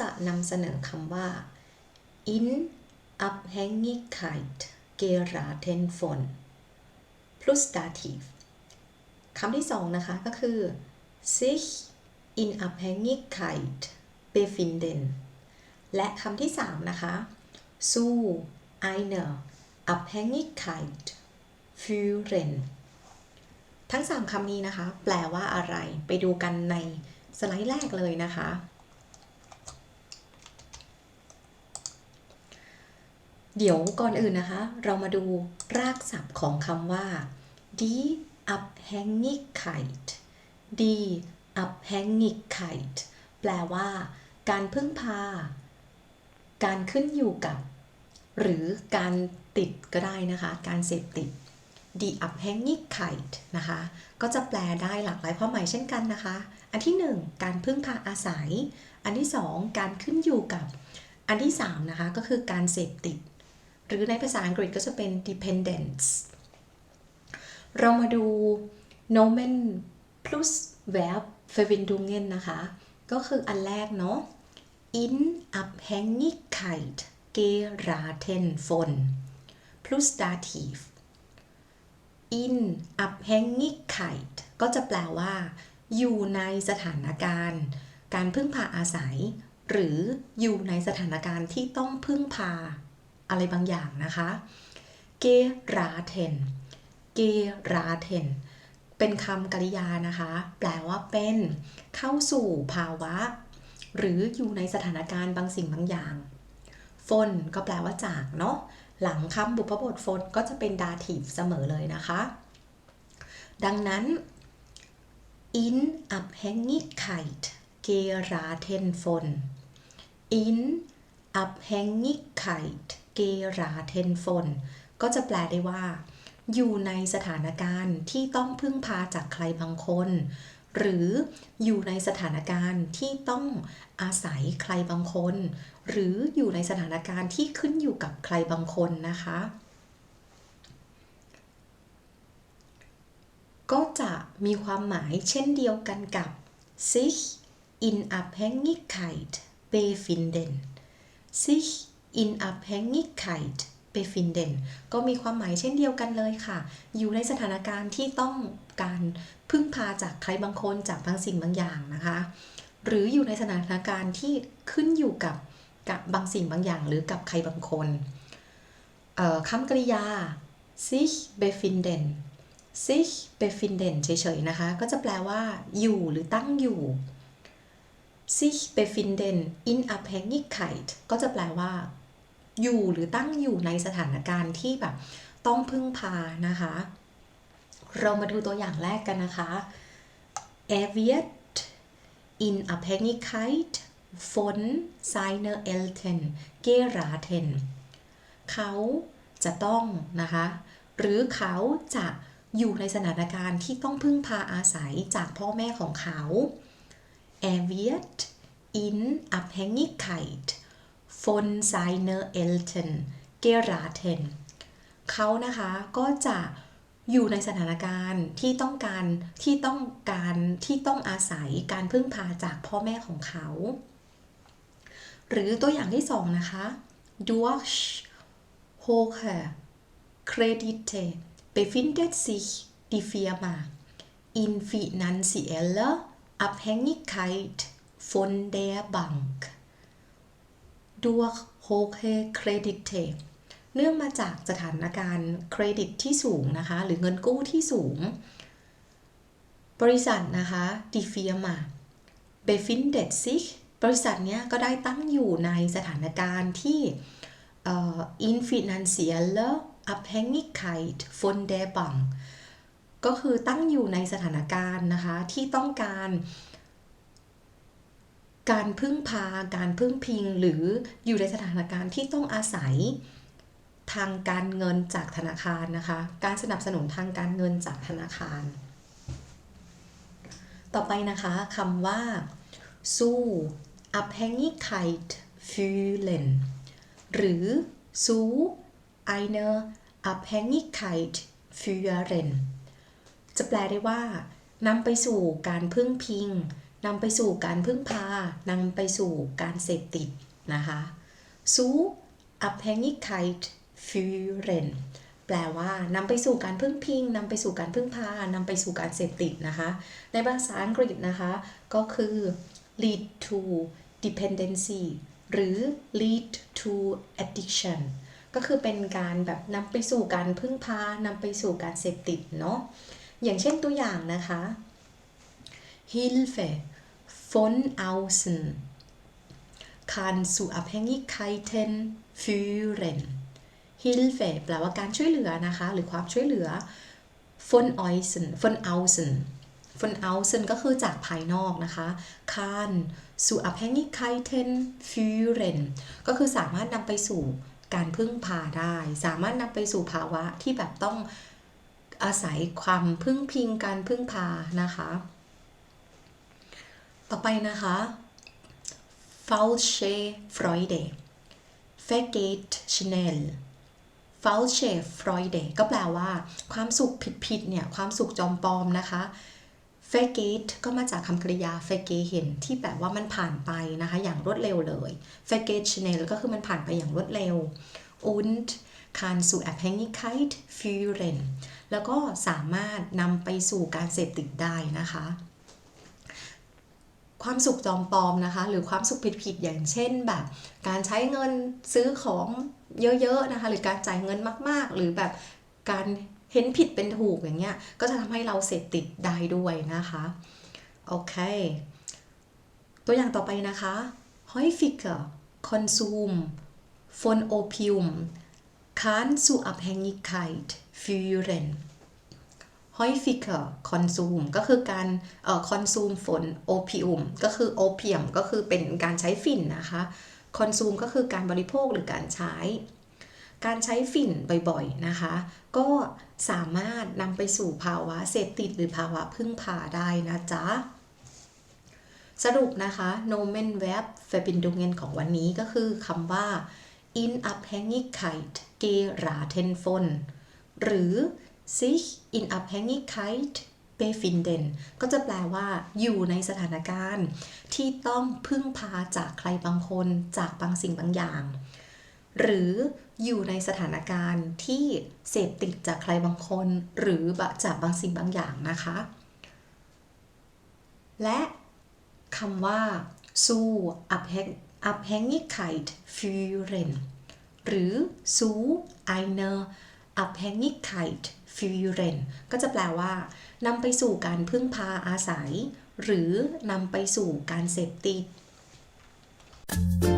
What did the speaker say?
จะนำเสนอคำว่า in Abhängigkeit geraten von plus dativ คำที่สองนะคะก็คือ sich in Abhängigkeit befinden และคำที่สามนะคะ zu einer Abhängigkeit führen ทั้ง3คำนี้นะคะ แปลว่าอะไร ไปดูกันในสไลด์แรกเลยนะคะ เดี๋ยวก่อนอื่นนะคะ เรามาดูรากศัพท์ของคำว่า die Abhängigkeit die Abhängigkeit แปลว่า การพึ่งพา การขึ้นอยู่กับ หรือการติดก็ได้นะคะ การเสพติด die Abhängigkeit นะคะ ก็จะแปลได้หลากหลายความหมายเช่นกันนะคะ อันที่ 1 การพึ่งพาอาศัย อันที่ 2 การขึ้นอยู่กับ อันที่ 3 นะคะ ก็คือการเสพติด หรือในภาษาอังกฤษก็จะเป็น dependence เรามาดู nomen plus verb verwendungen นะคะ ก็คืออันแรกเนาะ in Abhängigkeit geraten von plus dativ in Abhängigkeit ก็จะแปลว่า อยู่ในสถานการณ์ การพึ่งพาอาศัย หรืออยู่ในสถานการณ์ที่ต้องพึ่งพา อะไรบางอย่างนะคะ geraten geraten เป็นคำกริยานะคะ แปลว่าเป็นเข้าสู่ภาวะ หรืออยู่ในสถานการณ์บางสิ่งบางอย่างฟนก็แปลว่าจากเนาะหลังคำบุพบทฟนก็จะเป็นดาทีฟเสมอเลยนะคะ ดังนั้น in Abhängigkeit geraten von in Abhängigkeit geraten von ก็จะแปลได้ว่า อยู่ในสถานการณ์ที่ต้องพึ่งพาจากใครบางคน หรืออยู่ในสถานการณ์ที่ต้องอาศัยใครบางคน หรืออยู่ในสถานการณ์ที่ขึ้นอยู่กับใครบางคนนะคะ ก็จะมีความหมายเช่นเดียวกันกับ sich in Abhängigkeit befinden sich in Abhängigkeit befinden ก็มีความหมายเช่นเดียวกันเลยค่ะ อยู่ในสถานการณ์ที่ต้องการพึ่งพาจากใครบางคนจากบางสิ่งบางอย่างนะคะ หรืออยู่ในสถานการณ์ที่ขึ้นอยู่กับกับบางสิ่งบางอย่าง หรือกับใครบางคนคำกริยา sich befinden sich befinden เฉยๆนะคะ ก็จะแปลว่า อยู่หรือตั้งอยู่ sich befinden in Abhängigkeit ก็จะแปลว่า อยู่หรือตั้งอยู่ในสถานการณ์ที่แบบต้องพึ่งพานะคะ เรามาดูตัวอย่างแรกกันนะคะ Er wird in Abhängigkeit von seiner Eltern geraten เขาจะต้องนะคะ หรือเขาจะอยู่ในสถานการณ์ที่ต้องพึ่งพาอาศัยจากพ่อแม่ของเขา Er wird in Abhängigkeit von seiner Eltern geraten เขานะคะก็จะอยู่ในสถานการณ์ที่ต้องการที่ต้องการที่ต้องอาศัยการพึ่งพาจากพ่อแม่ของเขา หรือตัวอย่างที่สองนะคะ durch hohe Kredite befindet sich die Firma in finanzieller Abhängigkeit von der Bank durch hohe Kredite เนื่องมาจากสถานการณ์เครดิตที่สูงนะคะ หรือเงินกู้ที่สูง บริษัทนะคะ die Firma befindet sich บริษัทเนี้ยก็ได้ตั้งอยู่ในสถานการณ์ที่ in finanzieller Abhängigkeit von der Bank ก็คือตั้งอยู่ในสถานการณ์นะคะ ที่ต้องการ การพึ่งพา การพึ่งพิง หรืออยู่ในสถานการณ์ที่ต้องอาศัยทางการเงินจากธนาคารนะคะ การสนับสนุนทางการเงินจากธนาคาร ต่อไปนะคะคำว่า สู้ Abhängigkeit fühlen หรือ สู้ eine Abhängigkeit führen จะแปลได้ว่านำไปสู่การพึ่งพิง นำไปสู่การพึ่งพานำไปสู่การเสพติดนะคะ zu Abhängigkeit führen แปลว่านำไปสู่การพึ่งพิงนำไปสู่การพึ่งพานำไปสู่การเสพติดนะคะ ในภาษาอังกฤษนะคะ ก็คือ lead to dependency หรือ lead to addiction ก็คือเป็นการแบบนำไปสู่การพึ่งพานำไปสู่การเสพติดเนาะอย่างเช่นตัวอย่างนะคะ Hilfe von außen kann zu Abhängigkeiten führen Hilfe แปลว่าการช่วยเหลือนะคะ หรือความช่วยเหลือ von außen von außen von außen ก็คือจากภายนอกนะคะ kann zu Abhängigkeiten führen ก็คือสามารถนำไปสู่การพึ่งพาได้ สามารถนำไปสู่ภาวะที่แบบต้องอาศัยความพึ่งพิงการพึ่งพานะคะ ต่อไปนะคะ falsche Freude vergeht schnell falsche Freude ก็แปลว่า ความสุขผิดๆเนี่ย ความสุขจอมปลอมนะคะ vergeht ก็มาจากคำกริยา vergehen ที่แปลว่ามันผ่านไปนะคะ อย่างรวดเร็วเลย vergeht schnell ก็คือมันผ่านไปอย่างรวดเร็ว und kann zu Abhängigkeit führen แล้วก็สามารถนำไปสู่การเสพติดได้นะคะ ความสุขจอมปลอมนะคะ หรือความสุขผิดๆอย่างเช่นแบบ การใช้เงินซื้อของเยอะๆนะคะหรือการจ่ายเงินมาก ๆ หรือแบบการเห็นผิดเป็นถูกอย่างเงี้ยก็จะทำให้เราเสพติดได้ด้วยนะคะโอเค ตัวอย่างต่อไปนะคะ häufiger Konsum von Opium kann zu Abhängigkeit führen häufiger Konsum ก็คือการเอ่อ consume ฝน opium ก็คือ opium ก็คือเป็นการใช้ฝิ่นนะคะ consume ก็คือการบริโภคหรือการใช้ การใช้ฝิ่นบ่อยๆนะคะ ก็สามารถนำไปสู่ภาวะเสพติดหรือภาวะพึ่งพาได้นะจ๊ะสรุปนะคะ nomen verb verbindungen ของวันนี้ก็คือคำว่า in Abhängigkeit geraten von หรือ sich in Abhängigkeit befinden ก็จะแปลว่าอยู่ในสถานการณ์ ที่ต้องพึ่งพาจากใครบางคนจากบางสิ่งบางอย่าง หรืออยู่ในสถานการณ์ที่เสพติดจากใครบางคน หรือจากบางสิ่งบางอย่างนะคะ และคำว่า zu Abhängigkeit führen หรือ zu einer Abhängigkeit ฟิวเรนก็จะแปลว่านำไปสู่การพึ่งพาอาศัย หรือนำไปสู่การเสพติด thank you